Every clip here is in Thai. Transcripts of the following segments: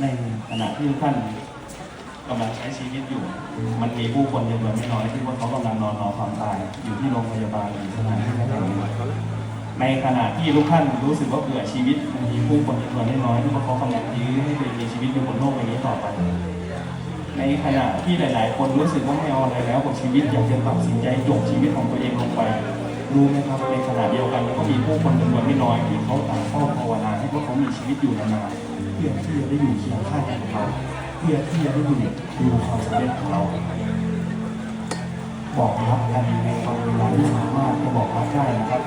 ในขณะที่ท่านกำลังใช้ชีวิตอยู่ มันมีผู้คนจำนวนไม่น้อยที่ว่าเขากำลังนอนรอความตายอยู่ที่โรงพยาบาลหรือสถานที่ต่างๆในขณะที่ทุกท่านรู้สึกว่าเบื่อชีวิตมันมีผู้คนจำนวนไม่น้อยที่ว่าเขากำลังยื้อให้เองมีชีวิตอยู่บนโลกใบนี้ต่อไป ในขณะที่หลาย ๆ คนรู้สึกว่าไม่เอาอะไรแล้วกับชีวิตอยากจะตัดสินใจจบชีวิตของตัวเองลงไป รู้ไหมครับในขณะเดียวกันก็มีผู้คนจำนวนไม่น้อยที่เขาต่างเฝ้าภาวนาให้พวกเขามีชีวิตอยู่นานๆเพื่อที่จะได้อยู่เคียงข้างกับเขาเพื่อที่จะได้อยู่ดูความสำเร็จของเราบอกรักกันในวันเวลาที่สามารถจะบอกรักได้นะครับ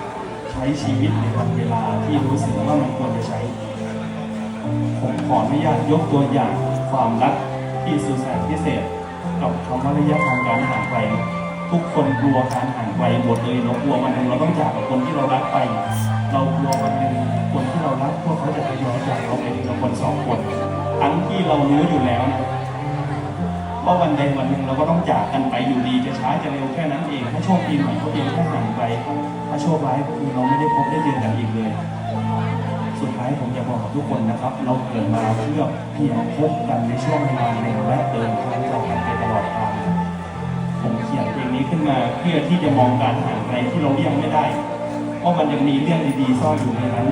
ใช้ชีวิตในวันเวลาที่รู้สึกว่ามันควรจะใช้ผมขออนุญาตยกตัวอย่างความรักที่สุดแสนพิเศษ กับคำว่าระยะทางการห่างไกล ทุกคนกลัวการห่างไกลหมดเลยเรากลัววันหนึ่งเราต้องจากกับคนที่เรารักไป เรากลัววันหนึ่งคนที่เรารักพวกเขาจะทยอยจากเราไปทีละคนสองคนทั้งที่เรารู้อยู่แล้วนะว่าวันใดวันหนึ่งเราก็ต้องจากกันไปอยู่ดีจะช้าจะเร็วแค่นั้นเองถ้าโชคดีหน่อยก็เองแค่ห่างไปถ้าโชคร้ายก็คือเราไม่ได้พบได้เจอกันอีกเลย สุดท้ายผมอยากบอกกับทุกคนนะครับ เราเกิดมาเพื่อที่จะพบกันในช่วงเวลาหนึ่งและเดินทางต่อกันไปตลอด ที่จะมองการห่างไกลที่เราเลี่ยงไม่ได้ว่ามันยังมีเรื่องดีๆซ่อนอยู่ในนั้น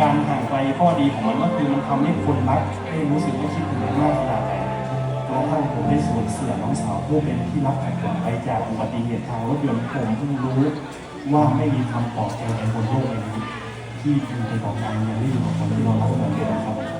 การห่างไกลข้อดีของมันก็คือมันทำให้คนรักได้รู้สึกว่าคิดถึงกันมากขนาดไหนกระทั่งผมได้สูญเสียน้องสาวผู้เป็นที่รักของผมไปจากอุบัติเหตุทางรถยนต์ผมเพิ่งรู้ว่าไม่มีคำปลอบใจในบนโลกใบนี้ที่คุณไปบอกกันยังได้อยู่กับคนที่เรารักเหมือนเดิมครับ